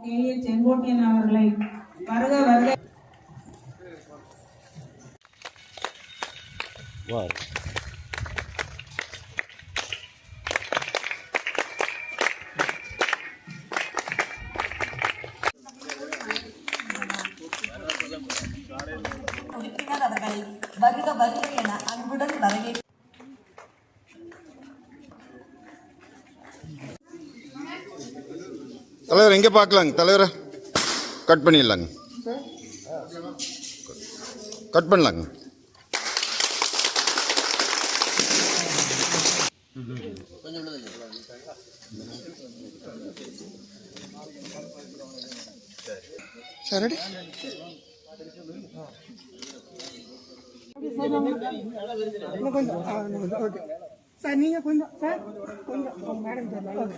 K. ஏ செங்கோட்டையன் அவர்களை வருக வருக. தலைவர் எங்கே பார்க்கலாங்க. தலைவரை கட் பண்ணிடலாங்க. கட் பண்ணலாங்க. சரடி கொஞ்சம் ஓகே சார் நீங்கள் கொஞ்சம் சார் கொஞ்சம் மேடம் சார்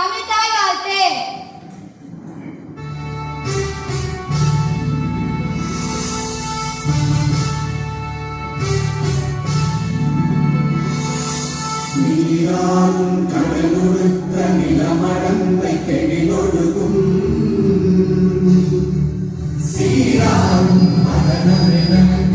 நல்லா இருக்கு. தமிழ்தாய் வாழ்த்து rich and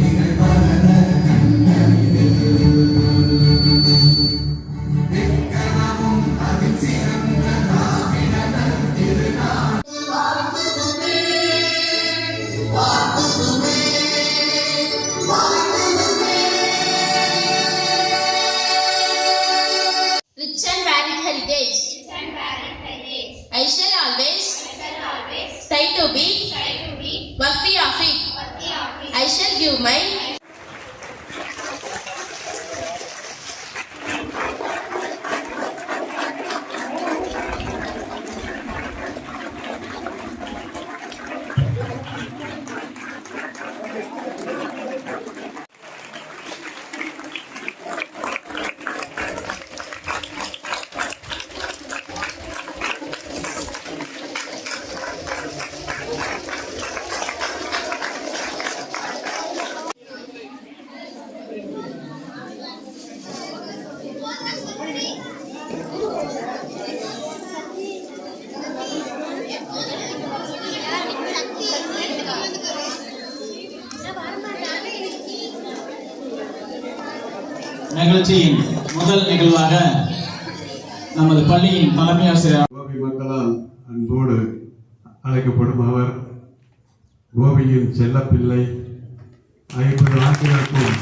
நிகழ்ச்சியின் முதல் நிகழ்வாக நமது பள்ளியின் தலைமை ஆசிரியர் கோபி மக்களால் அன்போடு அழைக்கப்படும் அவர் கோபியின் செல்லப்பிள்ளை ஐம்பது ஆண்டுகளுக்கும்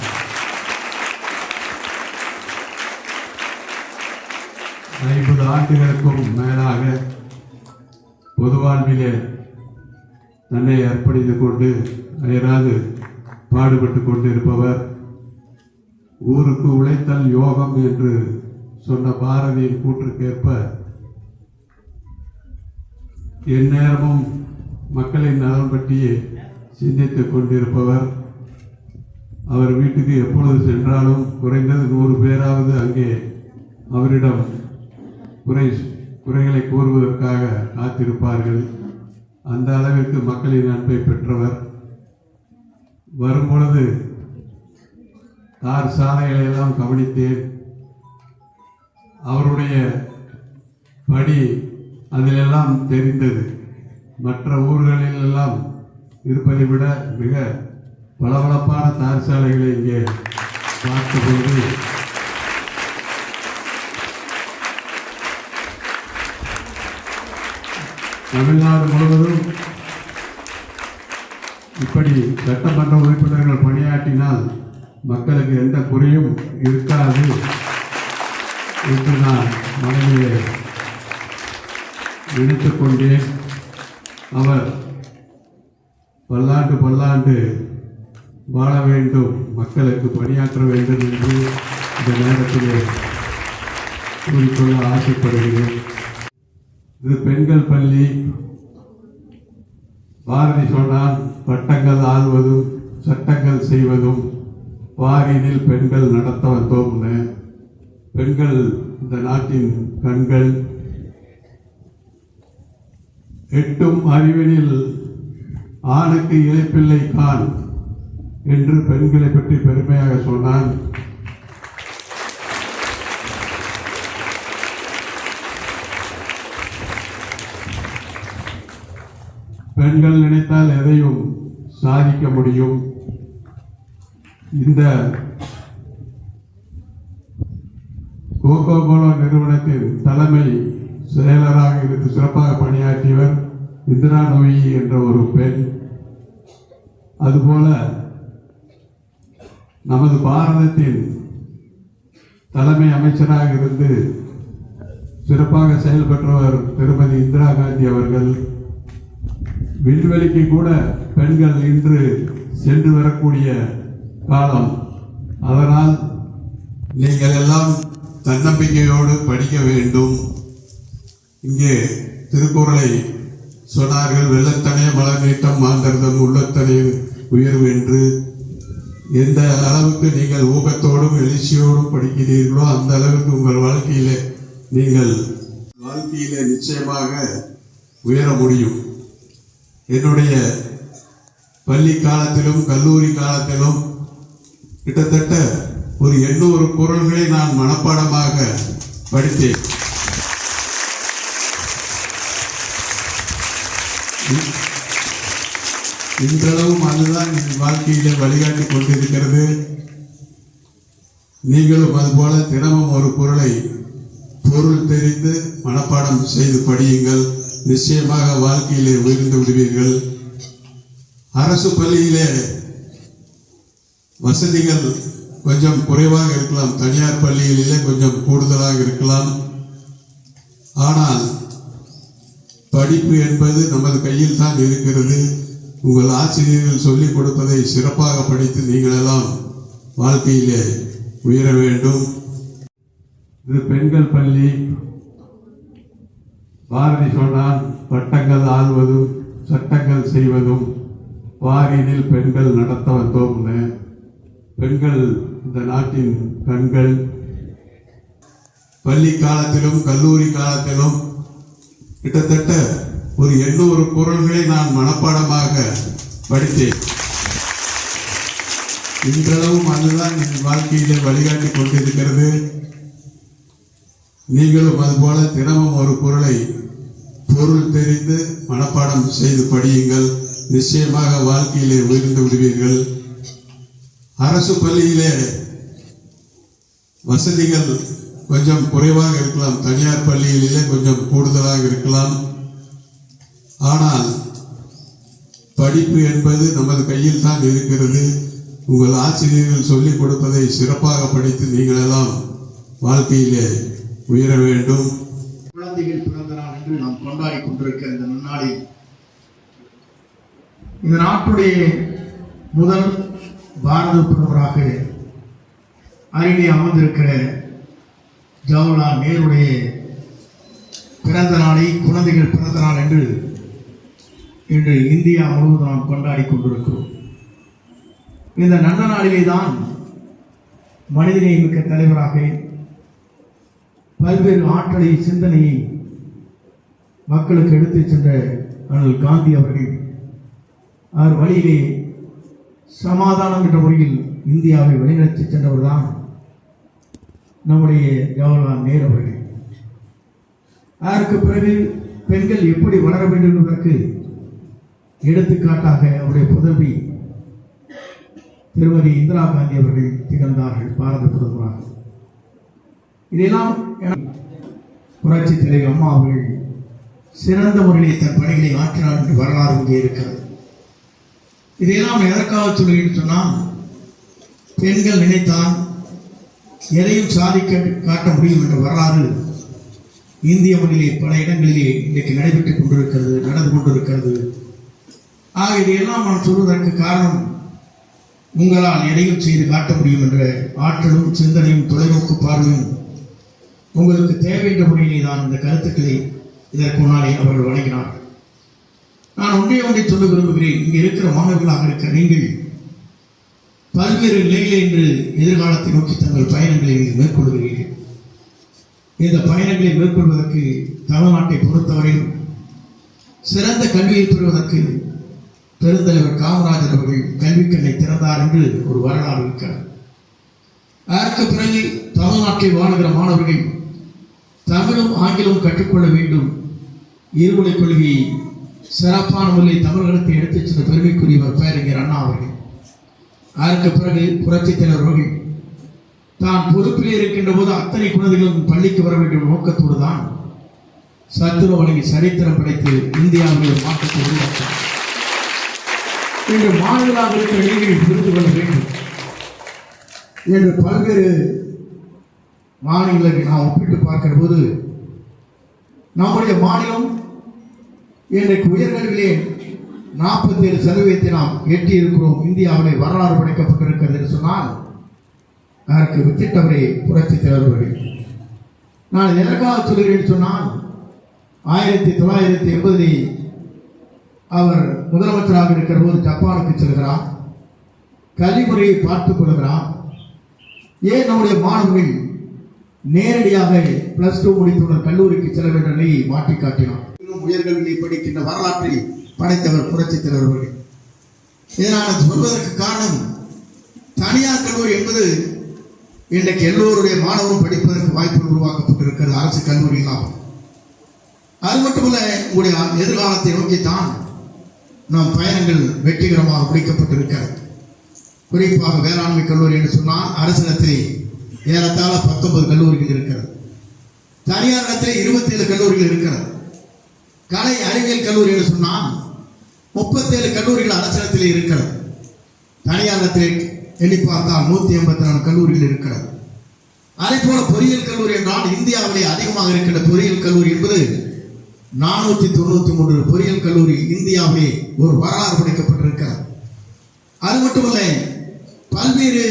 ஐம்பது ஆண்டுகளுக்கும் மேலாக பொது வாழ்விலே தன்னை அர்ப்பணித்துக் கொண்டு அயராது பாடுபட்டு கொண்டிருப்பவர் ஊருக்கு உழைத்தல் யோகம் என்று சொன்ன பாரதியின் கூற்றுக்கேற்ப எந்நேரமும் மக்களின் நலன் பற்றியே சிந்தித்துக் கொண்டிருப்பவர். அவர் வீட்டுக்கு எப்பொழுது சென்றாலும் குறைந்தது நூறு பேராவது அங்கே அவரிடம் குறை குறைகளை கூறுவதற்காக காத்திருப்பார்கள். அந்த அளவிற்கு மக்களின் அன்பை பெற்றவர். வரும்பொழுது தார் சாலைகளை எல்லாம் கவனித்தேன். அவருடைய படி அதிலெல்லாம் தெரிந்தது. மற்ற ஊர்களில் எல்லாம் இருப்பதை விட மிக பளபளப்பான தார் சாலைகளை இங்கே பார்த்துக்கொண்டு தமிழ்நாடு முழுவதும் இப்படி சட்டமன்ற உறுப்பினர்கள் பணியாற்றினால் மக்களுக்கு எந்த குறையும் இருக்காது என்று நான் மனதிலே நினைத்துக் கொண்டேன் அவர் பல்லாண்டு பல்லாண்டு வாழ வேண்டும் மக்களுக்கு பணியாற்ற வேண்டும் என்று இந்த நேரத்திலே கூறிக்கொள்ள ஆசைப்படுகிறேன். இது பெண்கள் பள்ளி. பாரதி சொன்னால் பட்டங்கள் ஆள்வதும் சட்டங்கள் செய்வதும் பாரினில் பெண்கள் நடத்த வந்தோம்னு பெண்கள் இந்த நாட்டின் கண்கள். எட்டும் அறிவினில் ஆணுக்கு இழைப்பில்லை கான் என்று பெண்களை பற்றி பெருமையாக சொன்னான். பெண்கள் நினைத்தால் எதையும் சாதிக்க முடியும். இந்த கோகோ கோலா நிறுவனத்தின் தலைமை செயலராக இருந்து சிறப்பாக பணியாற்றியவர் இந்திரா நோயி என்ற ஒரு பெண். அதுபோல நமது பாரதத்தின் தலைமை அமைச்சராக இருந்து சிறப்பாக செயல்பட்டவர் திருமதி இந்திரா காந்தி அவர்கள். விண்வெளிக்கு கூட பெண்கள் இன்று சென்று வரக்கூடிய காலம் அதனால் நீங்கள் எல்லாம் தன்னம்பிக்கையோடு படிக்க வேண்டும். இங்கே திருக்குறளை சொன்னார்கள் வெள்ளத்தனே மலர் நீட்டம் மாந்தர்தம் உள்ளத்தனே உயர்வு என்று. எந்த அளவுக்கு நீங்கள் ஊக்கத்தோடும் எழுச்சியோடும் படிக்கிறீர்களோ அந்த அளவுக்கு உங்கள் வாழ்க்கையிலே நீங்கள் வாழ்க்கையிலே நிச்சயமாக உயர முடியும். என்னுடைய பள்ளி காலத்திலும் கல்லூரி காலத்திலும் கிட்டத்தட்ட ஒரு எண்ணூறு குரல்களை நான் மனப்பாடமாக படித்தேன். இன்றளவும் அதுதான் என் வாழ்க்கையிலே வழிகாட்டி கொண்டிருக்கிறது. நீங்களும் அதுபோல தினமும் ஒரு பொருளை பொருள் தெரிந்து மனப்பாடம் செய்து படியுங்கள். நிச்சயமாக வாழ்க்கையிலே உயர்ந்து விடுவீர்கள். அரசு பள்ளியிலே வசதிகள் கொஞ்சம் குறைவாக இருக்கலாம். தனியார் பள்ளிகளிலே கொஞ்சம் கூடுதலாக இருக்கலாம். ஆனால் படிப்பு என்பது நமது கையில் தான் இருக்கிறது. உங்கள் ஆசிரியர்கள் சொல்லிக் கொடுப்பதை சிறப்பாக படித்து நீங்கள் எல்லாம் வாழ்க்கையிலே உயர வேண்டும். இது பெண்கள் பள்ளி பாரதி சொன்னான் பட்டங்கள் ஆள்வதும் சட்டங்கள் செய்வதும் வாரினில் பெண்கள் நடத்த வந்தோம்னு. பெண்கள் இந்த நாட்டின் கண்கள் பள்ளி காலத்திலும் கல்லூரி காலத்திலும் கிட்டத்தட்ட ஒரு எண்ணூறு குரல்களை நான் மனப்பாடமாக படித்தேன். இன்றளவும் அதுதான் என் வாழ்க்கையிலே வழிகாட்டி கொண்டிருக்கிறது. நீங்களும் அதுபோல தினமும் ஒரு குரலை பொருள் தெரிந்து மனப்பாடம் செய்து படியுங்கள். நிச்சயமாக வாழ்க்கையிலே உயர்ந்து விடுவீர்கள். அரசு பள்ளியிலே வசதிகள் கொஞ்சம் குறைவாக இருக்கலாம். தனியார் பள்ளிகளிலே கொஞ்சம் கூடுதலாக இருக்கலாம். ஆனால் படிப்பு என்பது நமது கையில் தான் இருக்கிறது. உங்கள் ஆசிரியர்கள் சொல்லிக் கொடுப்பதை சிறப்பாக படித்து நீங்கள் எல்லாம் வாழ்க்கையிலே உயர வேண்டும். குழந்தைகள் பிறந்த நாள் என்று நாம் கொண்டாடி கொண்டிருக்கிற இந்த நன்னாளில் இந்த நாட்டுடைய முதல் பாரத பிரதமராக அருகே அமர்ந்திருக்கிற ஜவஹர்லால் நேருடைய பிறந்த நாளை குழந்தைகள் பிறந்த நாள் என்று இன்று இந்தியா முழுவதும் நாம் கொண்டாடி கொண்டிருக்கிறோம். இந்த நல்ல நாளிலே தான் மனிதநேயமிக்க தலைவராக பல்வேறு ஆற்றலை சிந்தனையை மக்களுக்கு எடுத்துச் சென்ற அண்ணல் காந்தி அவர்கள் அவர் வழியிலே சமாதானம் என்ற முறையில் இந்தியாவை வழிநடத்தி சென்றவர்தான் நம்முடைய ஜவஹர்லால் நேரு அவர்கள். அதற்கு பிறகு பெண்கள் எப்படி வளர வேண்டும் என்பதற்கு எடுத்துக்காட்டாக அவருடைய புதவி திருமதி இந்திரா காந்தி அவர்கள் திகழ்ந்தார்கள் பாரத பிரதமராக. இதெல்லாம் என- புரட்சி தலைவர் அம்மா அவர்கள் சிறந்த முறையில் தன் பணிகளை ஆற்றினார் என்று வரலாறு இங்கே இருக்கிறது. இதையெல்லாம் எதற்காக சொல்கிறேன்னு சொன்னால் பெண்கள் நினைத்தால் எதையும் சாதிக்க காட்ட முடியும் என்ற வரலாறு இந்திய மொழியிலே பல இடங்களிலே இன்றைக்கு நடைபெற்றுக் கொண்டிருக்கிறது நடந்து கொண்டிருக்கிறது. ஆக இதையெல்லாம் நான் சொல்வதற்கு காரணம் உங்களால் எதையும் செய்து காட்ட முடியும் என்ற ஆற்றலும் சிந்தனையும் தொலைநோக்கு பார்வையும் உங்களுக்கு தேவை என்ற முறையிலே தான் இந்த கருத்துக்களை இதற்கு முன்னாலே அவர்கள் வழங்கினார்கள். நான் ஒன்றே ஒன்றை சொல்ல விரும்புகிறேன். இங்கே இருக்கிற மாணவர்களாக இருக்கிற நீங்கள் பல்வேறு நிலையில் இன்று எதிர்காலத்தை நோக்கி தங்கள் பயணங்களை நீங்கள் மேற்கொள்கிறீர்கள். இந்த பயணங்களை மேற்கொள்வதற்கு தமிழ்நாட்டை பொறுத்தவரையில் சிறந்த கல்வியை பெறுவதற்கு பெருந்தலைவர் காமராஜர் அவர்கள் கல்விக்கண்ணை திறந்தார் என்று ஒரு வரலாறு இருக்கிறார் அதற்கு பிறகு தமிழ்நாட்டில் வாழ்கிற மாணவர்கள் தமிழும் ஆங்கிலமும் கற்றுக்கொள்ள வேண்டும். இருமொழிக் கொள்கையை சிறப்பான முறையில் தமிழகத்தை எடுத்துச் சென்ற பெருமைக்குரியவர் பேரறிஞர் அண்ணா அவர்கள். அதற்கு பிறகு புரட்சித் தலைவர் அவர்கள் தான் பொறுப்பில் இருக்கின்ற போது அத்தனை குழந்தைகளும் பள்ளிக்கு வர வேண்டும் நோக்கத்தோடு தான் சத்துணவு வழங்கி சரித்திரம் படைத்து இந்தியாவில் மாற்றத்தை உருவாக்கினார். இன்று மாணவர்களாக இருக்கிற நீங்கள் புரிந்து கொள்ள வேண்டும் என்று பல்வேறு மாநிலங்களை நாம் ஒப்பிட்டு பார்க்கிற போது நம்முடைய மாநிலம் இன்றைக்கு உயர்கல்வியிலே நாற்பத்தி ஏழு சதவீதத்தை நாம் எட்டியிருக்கிறோம். இந்தியாவிலே வரலாறு படைக்கப்பட்டிருக்கிறது என்று சொன்னால் அதற்கு வித்திட்டவரே புரட்சி தலைவர்கள். நான் எதற்காக சொல்கிறேன் சொன்னால் ஆயிரத்தி தொள்ளாயிரத்தி எண்பதில் அவர் முதலமைச்சராக இருக்கிற போது ஜப்பானுக்கு செல்கிறார். கல்விமுறையை பார்த்துக் கொள்கிறார். ஏன் நம்முடைய மாணவர்கள் நேரடியாக பிளஸ் டூ முடித்துள்ள கல்லூரிக்கு செல்ல வேண்டும் நிலையை மாற்றி காட்டினார் உயர்கல்வியை படிக்கின்ற வரலாற்றை படைத்தவர் புரட்சி தலைவர் அவர்கள் இதை நான் சொல்வதற்கு காரணம் தனியார் கல்லூரி என்பது இன்றைக்கு எல்லோருடைய மாணவரும் படிப்பதற்கு வாய்ப்பு உருவாக்கப்பட்டிருக்கிறது அரசு கல்லூரிகளாகும். அது மட்டுமல்ல உங்களுடைய எதிர்காலத்தை நோக்கித்தான் நம் பயணங்கள் வெற்றிகரமாக முடிக்கப்பட்டிருக்கிறது. குறிப்பாக வேளாண்மை கல்லூரி என்று சொன்னால் அரசிடத்திலே ஏறத்தாழ பத்தொன்பது கல்லூரிகள் இருக்கிறது. தனியார் இடத்திலே இருபத்தி ஏழு கல்லூரிகள் இருக்கிறது. கலை அறிவியல் கல்லூரி என்று சொன்னால் முப்பத்தேழு கல்லூரிகள் அரசிடத்தில் இருக்கிறது. தனியார் எண்ணி பார்த்தால் நூற்றி எண்பத்தி நாலு கல்லூரிகள் இருக்கிறது. அதே போல பொறியியல் கல்லூரி என்றால் இந்தியாவிலே அதிகமாக இருக்கின்ற பொறியியல் கல்லூரி என்பது நானூற்றி தொண்ணூற்றி மூன்று பொறியியல் கல்லூரி இந்தியாவிலே ஒரு வரலாறு படைக்கப்பட்டிருக்கிறது. அது மட்டுமல்ல பல்வேறு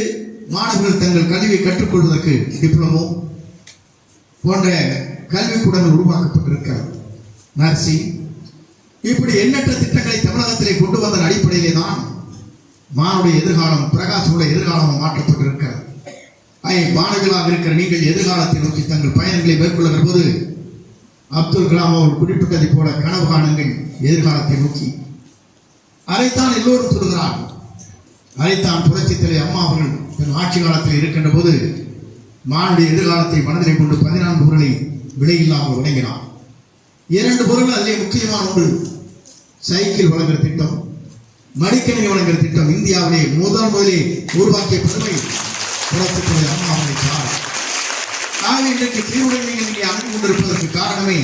மாணவர்கள் தங்கள் கல்வியை கற்றுக்கொள்வதற்கு டிப்ளமோ போன்ற கல்விக்கூடங்கள் உருவாக்கப்பட்டிருக்கிறது. நர்சிங் இப்படி எண்ணற்ற திட்டங்களை தமிழகத்திலே கொண்டு வந்ததன் அடிப்படையிலே தான் மானுடைய எதிர்காலம் பிரகாசமுடைய எதிர்காலமும் மாற்றப்பட்டிருக்கிறது. ஐ மாணவிகளாக இருக்கிற நீங்கள் எதிர்காலத்தை நோக்கி தங்கள் பயணங்களை மேற்கொள்கிற போது அப்துல் கலாம் அவர் குறிப்பிட்டதை போல கனவு காணுங்கள் எதிர்காலத்தை நோக்கி. அதைத்தான் எல்லோரும் சொல்கிறார். அதைத்தான் புரட்சித் தலைவர் அம்மா அவர்கள் தன் ஆட்சி காலத்தில் இருக்கின்ற போது மானுடைய எதிர்காலத்தை மனதிலே கொண்டு பதினான்கு பொருளை விலையில்லாமல் வழங்கினார் இரண்டு பொருள் அதிலே முக்கியமான ஒன்று சைக்கிள் வழங்குற திட்டம் மடிக்கணினி வழங்குற திட்டம். இந்தியாவிலே முதல் முதலே உருவாக்கிய பெருமை புரட்சித் அம்மா அமைச்சார் சார் இன்றைக்கு தீர்வுடன் நீங்கள் இங்கே கொண்டிருப்பதற்கு காரணமே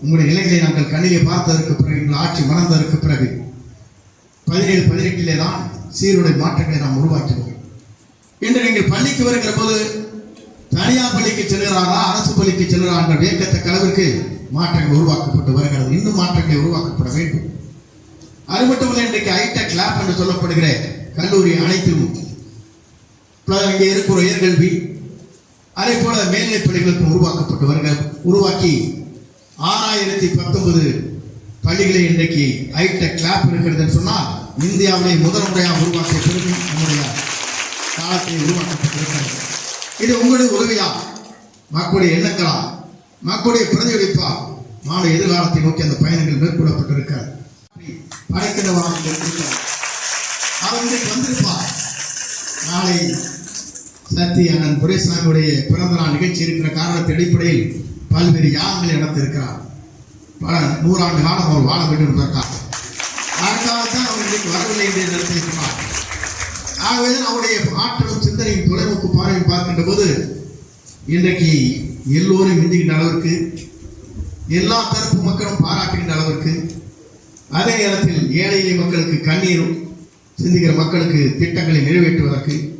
உங்களுடைய நிலைகளை நாங்கள் கண்ணிலே பார்த்ததற்கு பிறகு எங்கள் ஆட்சி மணந்ததற்கு பிறகு பதினேழு பதினெட்டிலே தான் சீருடை மாற்றங்களை நாம் உருவாக்கினோம். இன்று நீங்கள் பள்ளிக்கு வருகிற போது தனியார் பள்ளிக்கு செல்கிறாரா அரசு பள்ளிக்கு செல்கிறார் என்ற வியக்கத்தக்க அளவிற்கு மாற்றங்கள் உருவாக்கப்பட்டு வருகிறது. இன்னும் மாற்றங்களை உருவாக்கப்பட வேண்டும். அது மட்டுமல்ல இன்றைக்கு ஐடெக் லேப் என்று சொல்லப்படுகிற கல்லூரி அனைத்தும் இங்கே இருக்கிற உயர்கல்வி அதே போல மேல்நிலைப் பள்ளிகளுக்கும் உருவாக்கப்பட்டு வருகிற உருவாக்கி ஆறாயிரத்தி பத்தொன்பது பள்ளிகளை இன்றைக்கு ஐடெக் லேப் இருக்கிறதுன்னு சொன்னால் இந்தியாவிலே முதல் முறையாக உருவாக்கிய பெருமை நம்முடைய காலத்தை உருவாக்கப்பட்டிருக்கிறது. இது உங்களுடைய உதவியா? மக்களுடைய எண்ணங்களா? மக்களுடைய பிரதிபலிப்பா நாளை எதிர்காலத்தை நோக்கி அந்த பயணங்கள் மேற்கொள்ளப்பட்டிருக்கிறது. படைக்கிறவராக இருக்கிறார் வந்திருப்பார். நாளை சக்தி அண்ணன் துரைசாமியுடைய பிறந்த நாள் நிகழ்ச்சி இருக்கிற காரணத்தின் அடிப்படையில் பல்வேறு யாகங்களை நடத்திருக்கிறார் பல நூறாண்டு காலம் அவர் வாழ வேண்டும் என்பதற்காக. அதற்காகத்தான் அவர் இன்றைக்கு வரவில்லை என்று நடத்தியிருக்கிறார் ஆகவே அவருடைய ஆற்றலும் சிந்தனையும் தொலைநோக்கு பார்வையும் பார்க்கின்ற போது இன்றைக்கு எல்லோரும் மிஞ்சுகின்ற அளவிற்கு எல்லா தரப்பு மக்களும் பாராட்டுகின்ற அளவிற்கு அதே நேரத்தில் ஏழை மக்களுக்கு கண்ணீரும் சிந்திக்கிற மக்களுக்கு திட்டங்களை நிறைவேற்றுவதற்கு